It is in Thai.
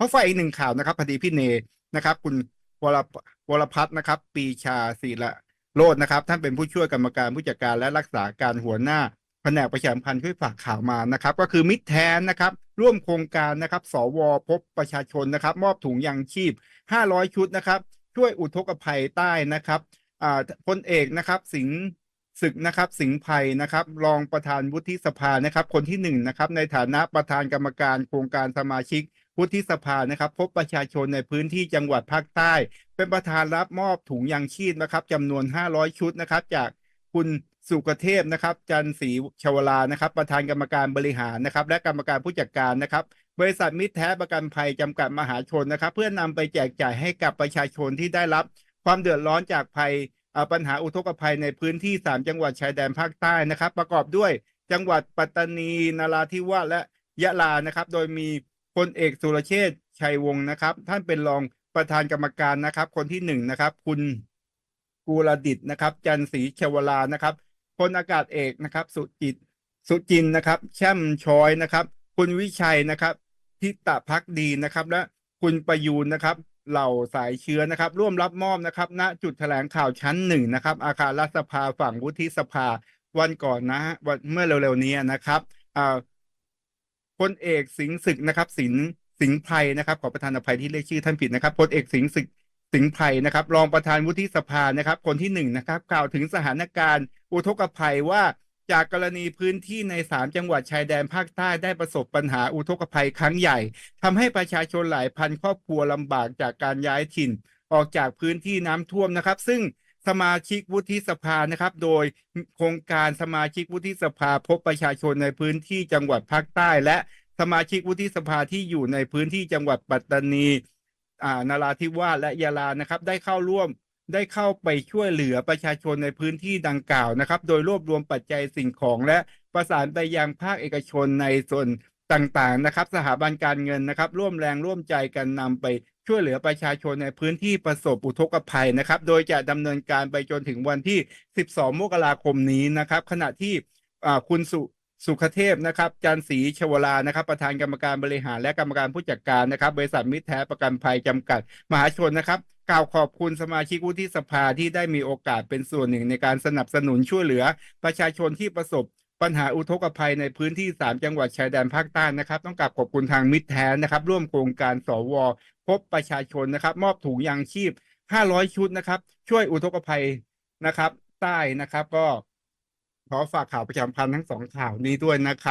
เพราะฝ่ายอีกหนึ่งข่าวนะครับพอดีพี่เนนะครับ คุณวรพวรพัฒน์นะครับ ปีชาศิระโรจน์นะครับ ท่านเป็นผู้ช่วยกรรมการผู้จัดการและรักษาการหัวหน้าแผนกประชาสัมพันธ์ช่วยฝากข่าวมานะครับ ก็คือมิตรแทนนะครับ ร่วมโครงการนะครับ สวพบประชาชนนะครับ มอบถุงยางชีพ 500 ชุดนะครับ ช่วยอุทกภัยใต้นะครับอ่าพลเอกนะครับ สิงศึกนะครับ สิงห์ภัยนะครับ รองประธานวุฒิสภานะครับ คนที่หนึ่งนะครับในฐานะประธานกรรมการโครงการสมาชิก วุฒิสภานะครับ พบประชาชนในพื้นที่จังหวัดภาคใต้ เป็นประธานรับมอบถุงยางชีพนะครับจำนวน 500 ชุดนะครับ จากคุณสุกเทพนะครับ จันศรีชวลานะครับ ประธานกรรมการบริหารนะครับ และกรรมการผู้จัดการนะครับ บริษัทมิตรแท้ประกันภัยจำกัดมหาชนนะครับ เพื่อนำไปแจกจ่ายให้กับประชาชนที่ได้รับ ความเดือดร้อนจากภัยอ่อปัญหาอุทกภัยในพื้นที่ 3 จังหวัดชายแดนภาคใต้นะครับ ประกอบด้วยจังหวัดปัตตานี นราธิวาสและยะลานะครับ โดยมี ลเอกสุรเชษชัยวงศ์นะครับ ท่านเป็นรองประธานกรรมการนะครับ คนที่หนึ่งนะครับ คุณกูรดิตนะครับ จันศรีชวลานะครับพลอากาศเอกนะครับ สุจิตสุจินนะครับ แช่มช้อยนะครับ คุณวิชัยนะครับทิตะพักดีนะครับ และคุณประยูนนะครับ เหล่าสายเชื้อนะครับ ร่วมรับมอบนะครับ ณจุดแถลงข่าวชั้นหนึ่งนะครับ อาคารรัฐสภาฝั่งวุฒิสภาวันก่อนนะฮะวันเมื่อเร็วๆนี้นะครับอ่า พลเอกสิงห์ศึกนะครับ สิงสิงห์ไพรนะครับ ขอประธานอภัยที่เรียกชื่อท่านผิดนะครับพลเอกสิงห์ศึกสิงห์ไพรนะครับ รองประธานวุฒิสภานะครับ คนที่หนึ่งนะครับ กล่าวถึงสถานการณ์ อุทกภัยว่าจากกรณีพื้นที่ในสามจังหวัดชายแดนภาคใต้ได้ประสบปัญหาอุทกภัยครั้งใหญ่ทำให้ประชาชนหลายพันครอบครัวลำบากจากการย้ายถิ่น ออกจากพื้นที่น้ำท่วมนะครับ ซึ่ง สมาชิกวุฒิสภานะครับ โดยโครงการสมาชิกวุฒิสภาพบประชาชนในพื้นที่จังหวัดภาคใต้ และสมาชิกวุฒิสภาที่อยู่ในพื้นที่จังหวัดปัตตานีอ่านาราธิวาสและยาลานะครับ ได้เข้าร่วมได้เข้าไปช่วยเหลือประชาชนในพื้นที่ดังกล่าวนะครับ โดยรวบรวมปัจจัยสิ่งของและประสานไปยังภาคเอกชนในส่วนต่างๆนะครับ สถาบันการเงินนะครับ ร่วมแรงร่วมใจกันนำไป ช่วยเหลือประชาชนในพื้นที่ประสบอุทกภัยนะครับ โดยจะดำเนินการไปจนถึงวันที่ 12 มกราคมนี้นะครับ ขณะที่คุณสุสุขเทพนะครับจันทร์ศรีชวลานะครับ ประธานกรรมการบริหารและกรรมการผู้จัดการนะครับ บริษัทมิตรแท้ประกันภัยจำกัด มหาชนนะครับกล่าวขอบคุณสมาชิกวุฒิสภาที่ได้มีโอกาสเป็นส่วนหนึ่งในการสนับสนุนช่วยเหลือ ประชาชนที่ประสบ ปัญหาอุทกภัยในพื้นที่ 3 จังหวัดชายแดนภาคใต้นะครับ ต้องกลับขอบคุณทางมิตรแท้นะครับ ร่วมโครงการสวพบประชาชนนะครับ มอบถุงยางชีพ 500 ชุดนะครับ ช่วยอุทกภัยนะครับ ใต้นะครับก็ขอฝากข่าวประชาพันธ์ทั้งสองข่าวนี้ด้วยนะครับ